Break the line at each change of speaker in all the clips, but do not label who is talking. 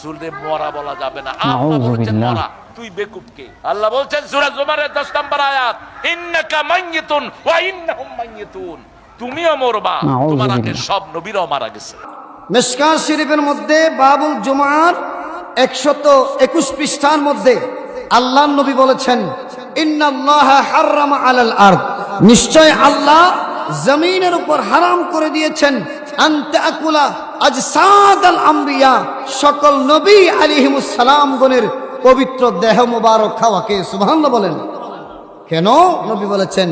রাসূলরে মরা বলা যাবে না। আল্লাহ বলেছেন মরা তুই বেকুবকে। আল্লাহ বলছেন সূরা জুমারের 10 নম্বর আয়াত ইন্নাকা মাইয়িতুন ওয়া ইন্নাহুম মাইয়িতুন। তুমিও মরবা তোমার আগে সব নবীরাও মারা গেছে।
মেশকাত শরীফের মধ্যে বাবুল জুমার একশত একুশ পৃষ্ঠার মধ্যে আল্লাহ নবী বলেছেন ইন্নাল্লাহ হাররামা আলাল আরদ। নিশ্চয় আল্লাহ জমিনের উপর হারাম করে দিয়েছেন। আনতে আকুলা আজ সাদাল আম্বিয়া, সকল নবী আলিহিমুস সালাম গণের পবিত্র দেহ মোবারক খাওয়াকে সুবহানাল্লাহ বলেন। কেন? নবী বলেছেন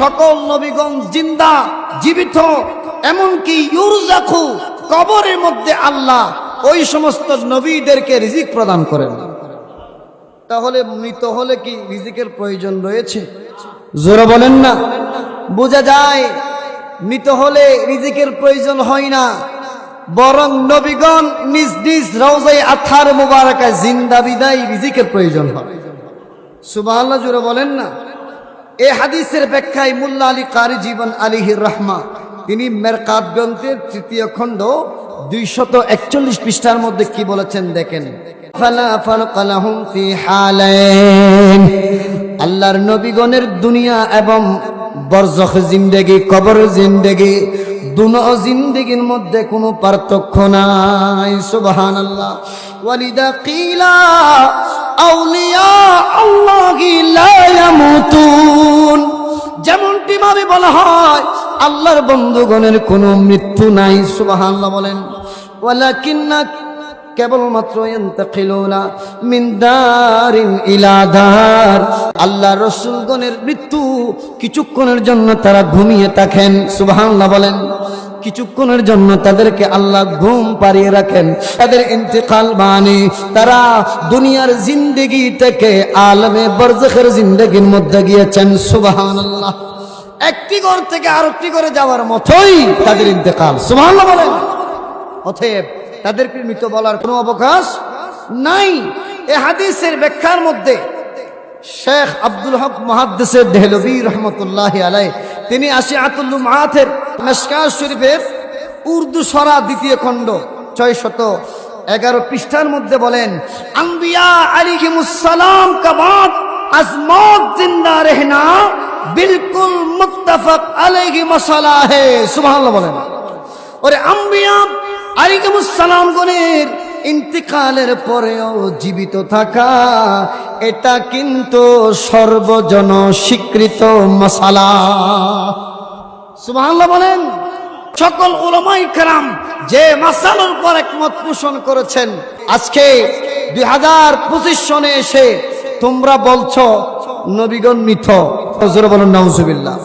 সকল নবীগণ জিন্দা, জীবিত, এমনকি ইউরজাকু, কবরের মধ্যে আল্লাহ ওই সমস্ত নবীদেরকে রিজিক প্রদান করেন। তাহলে মৃত হলে কি রিজিকের প্রয়োজন রয়েছে? জোরে বলেন না। বোঝা যায় মৃত হলে রিজিকের প্রয়োজন হয় না। বরং নবীগণ নিজ নিজ রওজাই আথার মুবারাকায় জিন্দা বিদায় রিজিকের প্রয়োজন হয়। সুবহানাল্লাহ জুড়ে বলেন না। এ হাদিসের ব্যাখ্যায় মুল্লা আলী কারি জীবন আলিহির রহমা, তিনি মেরকাত গ্রন্থের তৃতীয় খণ্ড দুইশত একচল্লিশ পৃষ্ঠার মধ্যে কি বলেছেন দেখেন। আল্লাহর নবীগণের দুনিয়া এবং বরজখ জিন্দেগি, কবর জিন্দেগি, দুনো জিন্দেগির মধ্যে কোনো পার্থক্য নাই সুবহান আল্লাহ ওয়ালিদা কিলা আউলিয়া আল্লাহি লা ইয়ামুতুন। যেমনটি ভাবে বলা হয়, আল্লাহর বন্ধুগণের কোনো মৃত্যু নাই, সুবহানাল্লাহ বলেন। ওয়ালাকিন্না কেবলমাত্র দারিন আল্লাহ রসুলগণের মৃত্যু কিছুক্ষণের জন্য তারা ঘুমিয়ে থাকেন, সুবহানাল্লাহ বলেন। কিছুক্ষণের জন্য তাদেরকে আল্লাহ ঘুম পাড়িয়ে রাখেন, তাদের ইন্তেকাল মানে তারা দুনিয়ার জিন্দেগি থেকে আলমে বরজখের জিন্দেগির মধ্যে গিয়েছেন, সুবহানাল্লাহ। একটি ঘর থেকে আরেকটি ঘরে যাওয়ার মতোই তাদের ইন্তেকাল, সুবহানাল্লাহ বলেন। অতএব তাদেরকে মৃত বলার কোনো অবকাশ নাই। এ হাদিসের ব্যাখ্যার মধ্যে শেখ আব্দুল হক মহাদ্দেসের দেহলবী রহমতুল্লাহ আলাই তিনি আসি আতুল্লু মাহাথের মেসকার শরীফের উর্দু সরা দ্বিতীয় খণ্ড ছয় শত এগারো পৃষ্ঠার মধ্যে বলেন, আম্বিয়া আলিহিমুসালাম কাবাদ আজমত জিন্দা রেহনা বিলকুল মুত্তাফাক আলাইহি মশালা হে সুবহানাল্লাহ বলেন। ওরে আম্বিয়া আলিকুমুসালাম গণের ইন্তিকালের পরেও জীবিত থাকা, এটা কিন্তু সর্বজন স্বীকৃত মশালা। সুবহানাল্লাহ বলেন, সকল ওলামাই কারাম যে মাসালার উপর একমত পোষণ করেছেন, আজকে দুই হাজার পঁচিশ সনে এসে তোমরা বলছো নবীগণ মিথ বলুন, নাউজুবিল্লাহ।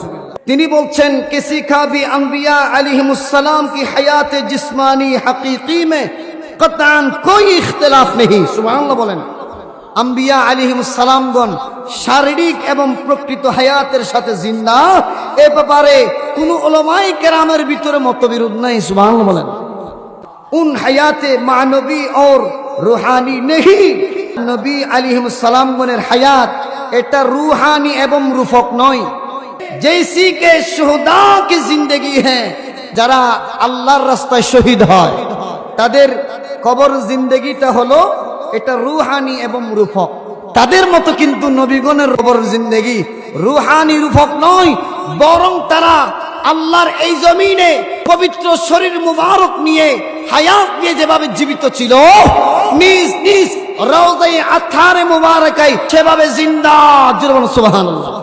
তিনি বলছেন কিসি খাবি আম্বিয়া আলিহিমুসালাম কি হায়াতে জিসমানি হাকি মে কতান কই ইখতলাফ নেই সুবহানাল্লাহ বলেন, আম্বিয়া আলিহিমসালামগণ শারীরিক এবং প্রকৃত হায়াতের সাথে জিন্দা। এ ব্যাপারে কোন ওলমাই কেরামের ভিতরে মতবিরোধ নাই, সুবহানাল্লাহ বলেন। উন হায়াতে মানবী ওর রুহানি নেহি? নবী আলিহিমসালামগণের হায়াত এটা রুহানি এবং রুফক নয়। জৈসি কে শহদা কি জিন্দগি হ্যাঁ যারা আল্লাহর রাস্তায় শহীদ হয়। তাদের কবর জিন্দগিটা হলো এটা রুহানি এবং রূপক তাদের মতো কিন্তু নবীগণের কবর জিন্দগি রুহানি রূপক নয়, বরং তারা আল্লাহর এই জমিনে পবিত্র শরীর মুবারক নিয়ে, হায়াত নিয়ে যেভাবে জীবিত ছিল, নিজ নিজ রওজায়ে আথারে মুবারকাই সেভাবে জিন্দা। জুরবান সুবহানাল্লাহ।